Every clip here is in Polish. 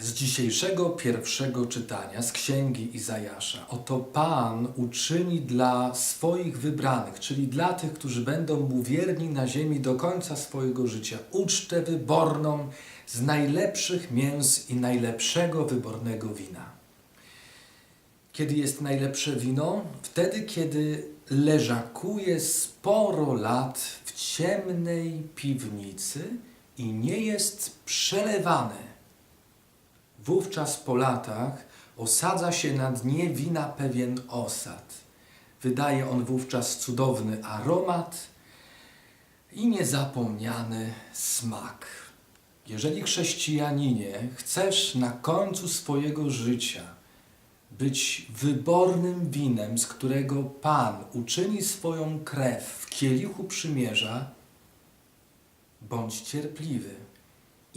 z dzisiejszego pierwszego czytania z księgi Izajasza. Oto Pan uczyni dla swoich wybranych, czyli dla tych, którzy będą mu wierni na ziemi do końca swojego życia, ucztę wyborną z najlepszych mięs i najlepszego wybornego wina. Kiedy jest najlepsze wino? Wtedy, kiedy leżakuje sporo lat w ciemnej piwnicy i nie jest przelewane. Wówczas po latach osadza się na dnie wina pewien osad. Wydaje on wówczas cudowny aromat i niezapomniany smak. Jeżeli chrześcijaninie chcesz na końcu swojego życia być wybornym winem, z którego Pan uczyni swoją krew w kielichu przymierza, bądź cierpliwy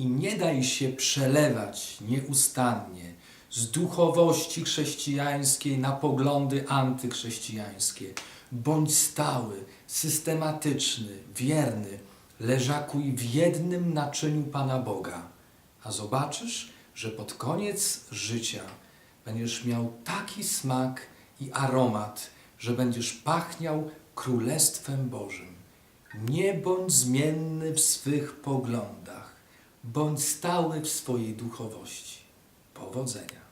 i nie daj się przelewać nieustannie z duchowości chrześcijańskiej na poglądy antychrześcijańskie. Bądź stały, systematyczny, wierny, leżakuj w jednym naczyniu Pana Boga, a zobaczysz, że pod koniec życia będziesz miał taki smak i aromat, że będziesz pachniał Królestwem Bożym. Nie bądź zmienny w swych poglądach, bądź stały w swojej duchowości. Powodzenia.